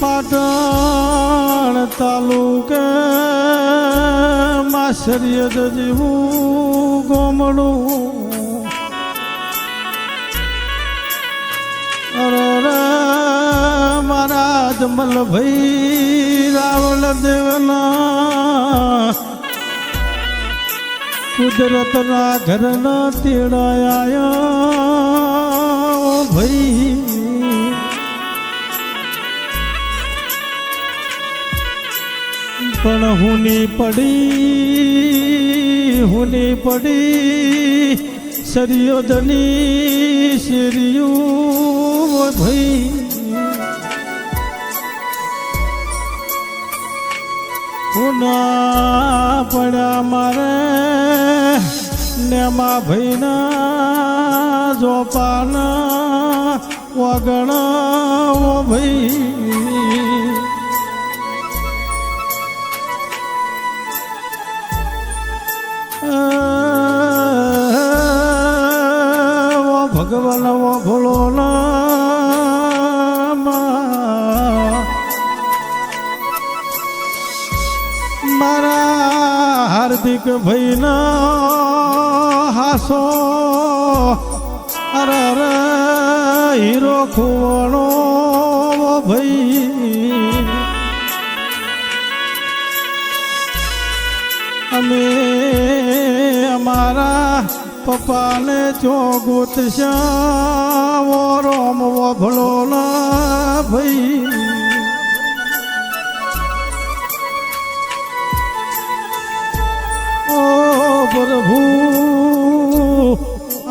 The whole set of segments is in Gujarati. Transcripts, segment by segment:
પાટણ તાલુકે માસરિય જેવું ગોમડું. અરે મારા જમલ ભાઈ રાવલ દેવના કુદરતના ઘરના તેડાયા ભાઈ. પણ હુની પડી હુની પડી, સરિયોદની શેરિયું ભાઈ. હુના પડ્યા મારે. નેમા ભૈના જોપાના વગણા ભાઈ હાર્દિક ભાઈનો હાસો. અરે અરે, હીરો ખુવાણો ભાઈ. અમે અમારા પપ્પાને ચોગુત શ્યા રોમ વભળો ના ભાઈ.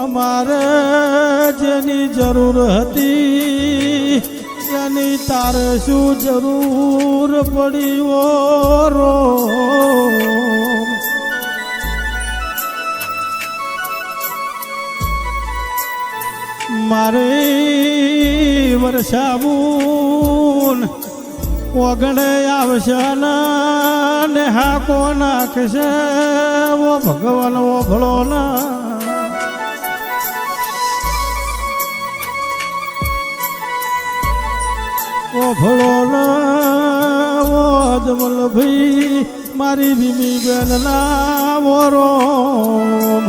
અમારે જેની જરૂર હતી, એની તારે શું જરૂર પડી રો? મારે વરસાવું ઓગણે આવશે ને હાકો નાખશે? ઓ ભગવાન, ઓ ભળો ના. ઓ ભળો ના ઓ અજમલ ભાઈ મારી બીમી બેન ઓ રોમ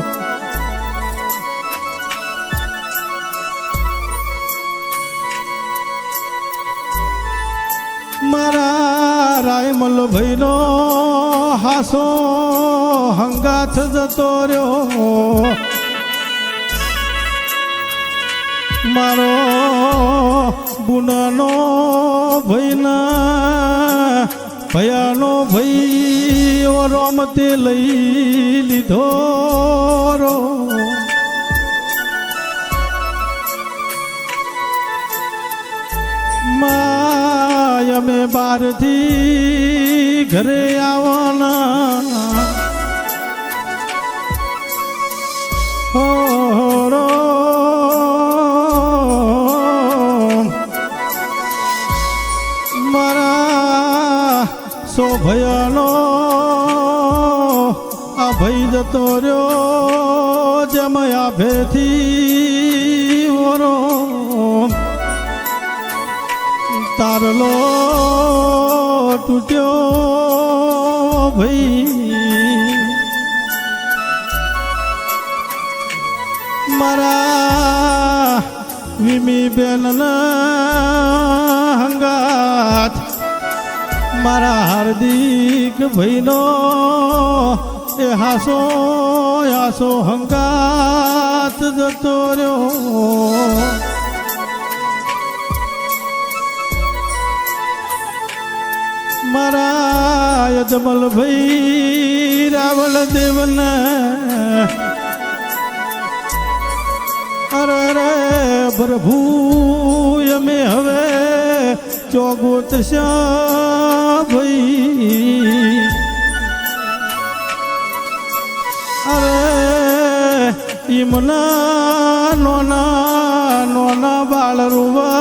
મારા રાયમલ ભાઈનો હાસો હંગાથ જતો રહ્યો મારો ભાઈના ભયાનો ભાઈ ઓ રોમતે લઈ લીધો રો. માય અમે બારથી ઘરે આવવાના. મારા શોભયાનો આ ભઈ જતો રહ્યો જમયા ભેથી ઓરો. તારલો તૂટ્યો ભાઈ. મારા વિમી બેન હંગાત મારા હાર્દિક ભાઈનો એ હાસો હાસો હંગાત જતો રહ્યો મારા યજમલ ભાઈ રાવલ દેવને અરે રે પ્રભુ અમે હવે ચોગોત ભાઈ. અરે, ઈમના નોના નોના બાળ રૂવા,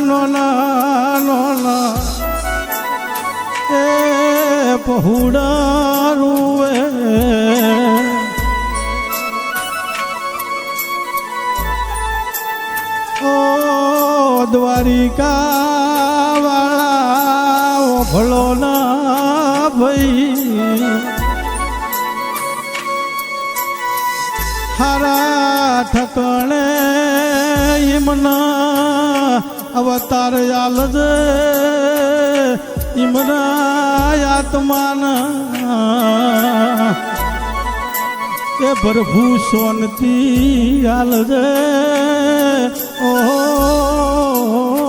નોના નોના. એ પહુડા ઓ વાળા ભલો ના ભાઈ. હારા ઠકણે ઈમના અવતાર આલજ. ઈમના આત્માના એ પ્રભુ શાંતિ આલજે. ઓ